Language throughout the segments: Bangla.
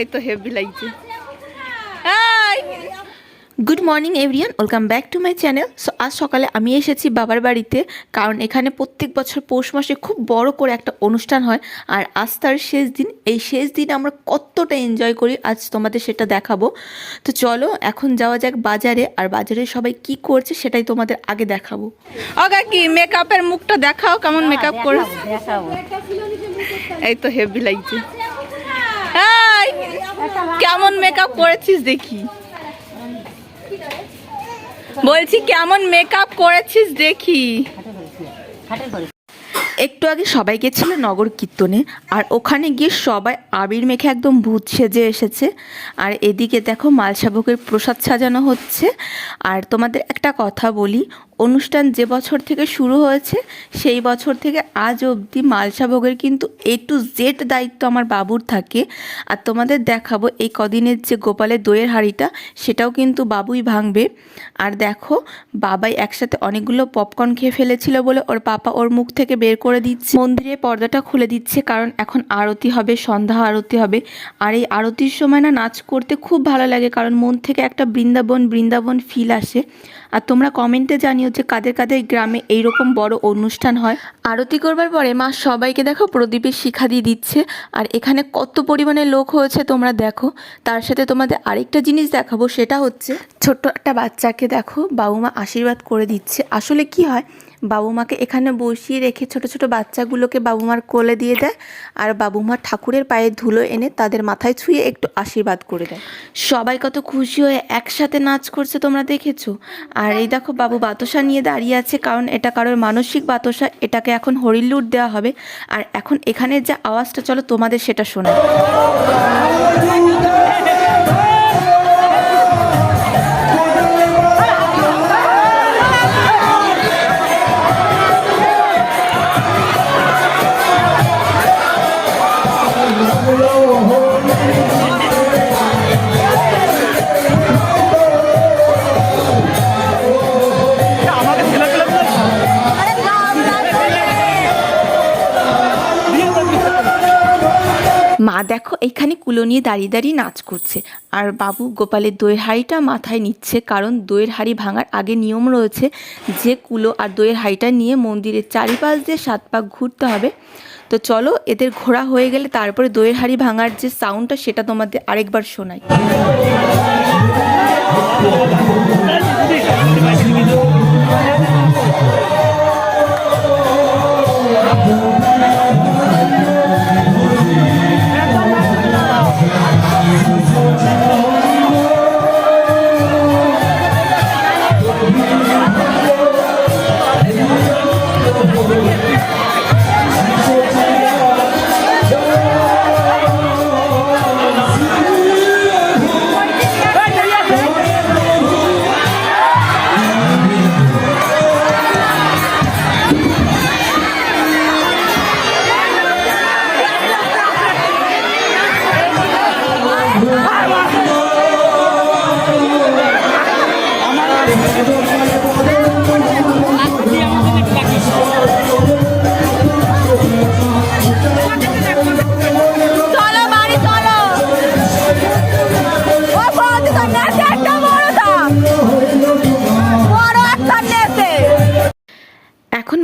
এই তো হেভি লাগছে good morning everyone welcome back to my channel so আজ সকালে আমি এসেছি বাবার বাড়িতে কারণ এখানে প্রত্যেক বছর পৌষ মাসে খুব বড় করে একটা অনুষ্ঠান হয়। আর আজ তার শেষ দিন। এই শেষ দিন আমরা কতটা এনজয় করি আজ তোমাদের সেটা দেখাবো। তো চলো এখন যাওয়া যাক বাজারে। আর বাজারে সবাই কি করছে সেটাই তোমাদের আগে দেখাবো। অগা কি মেকআপের মুখটা দেখাও কেমন মেকআপ করে এই তো হেভি লাগছে। এই, কেমন মেকআপ করেছিস দেখি। বলছি কেমন মেকআপ করেছিস দেখি। একটু আগে সবাই গেছিল নগর কীর্তনে, আর ওখানে গিয়ে সবাই আবির মেখে একদম ভূত সেজে এসেছে। আর এদিকে দেখো মালসাভোগের প্রসাদ সাজানো হচ্ছে। আর তোমাদের একটা কথা বলি, অনুষ্ঠান যে বছর থেকে শুরু হয়েছে, সেই বছর থেকে আজ অবধি মালসাভোগের কিন্তু এ টু জেড দায়িত্ব আমার বাবুর থাকে। আর তোমাদের দেখাবো এই কদিনের যে গোপালের দইয়ের হাঁড়িটা, সেটাও কিন্তু বাবুই ভাঙবে। আর দেখো, বাবাই একসাথে অনেকগুলো পপকর্ন খেয়ে ফেলেছিল বলে ওর পাপা ওর মুখ থেকে বের করে দিচ্ছে। মন্দিরে পর্দাটা খুলে দিচ্ছে কারণ এখন আরতি হবে, সন্ধ্যা আরতি হবে। আর এই আরতির সময় না নাচ করতে খুব ভালো লাগে কারণ মন থেকে একটা বৃন্দাবন বৃন্দাবন ফিল আসে। আর তোমরা কমেন্টে জানিও যে কাদের কাদের গ্রামে এইরকম বড় অনুষ্ঠান হয়। আরতি করবার পরে মা সবাইকে দেখো প্রদীপের শিখা দিয়ে দিচ্ছে। আর এখানে কত পরিমাণে লোক হয়েছে তোমরা দেখো। তার সাথে তোমাদের আরেকটা জিনিস দেখাবো, সেটা হচ্ছে ছোট্ট একটা বাচ্চাকে দেখো বাবু মা আশীর্বাদ করে দিচ্ছে। আসলে কি হয় বাবু মাকে এখানে বসিয়ে রেখে ছোট ছোট বাচ্চাগুলোকে বাবু মার কোলে দিয়ে দেয় আর বাবু মা ঠাকুরের পায়ে ধুলো এনে তাদের মাথায় ছুঁয়ে একটু আশীর্বাদ করে দেয়। সবাই কত খুশি হয়ে একসাথে নাচ করছে তোমরা দেখেছ? আর এই দেখো বাবু বাতাসা নিয়ে দাঁড়িয়ে আছে কারণ এটা কারোর মানসিক বাতাসা, এটাকে এখন হরিলুট দেওয়া হবে। আর এখন এখানে যে আওয়াজটা, চলো তোমাদের সেটা শোনায় মা দেখো এখানে কুলো নিয়ে দাঁড়িয়ে দাঁড়িয়ে নাচ করছে। আর বাবু গোপালের দইয়ের হাঁড়িটা মাথায় নিচ্ছে কারণ দইয়ের হাঁড়ি ভাঙার আগে নিয়ম রয়েছে যে কুলো আর দইয়ের হাঁড়িটা নিয়ে মন্দিরের চারিপাশ দিয়ে সাত পাক ঘুরতে হবে। তো চলো, এদের ঘোরা হয়ে গেলে তারপরে দইয়ের হাড়ি ভাঙার যে সাউন্ডটা সেটা তোমাদের আরেকবার শোনাই। চলো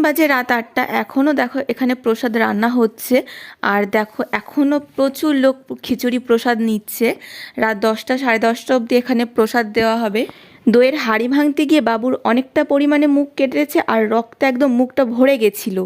বাজে রাত আটটা। এখনও দেখো এখানে প্রসাদ রান্না হচ্ছে। আর দেখো এখনও প্রচুর লোক খিচুড়ি প্রসাদ নিচ্ছে। রাত দশটা, সাড়ে দশটা অবধি এখানে প্রসাদ দেওয়া হবে। দইয়ের হাড়ি ভাঙতে গিয়ে বাবুর অনেকটা পরিমাণে মুখ কেটেছে আর রক্ত একদম মুখটা ভরে গেছিল।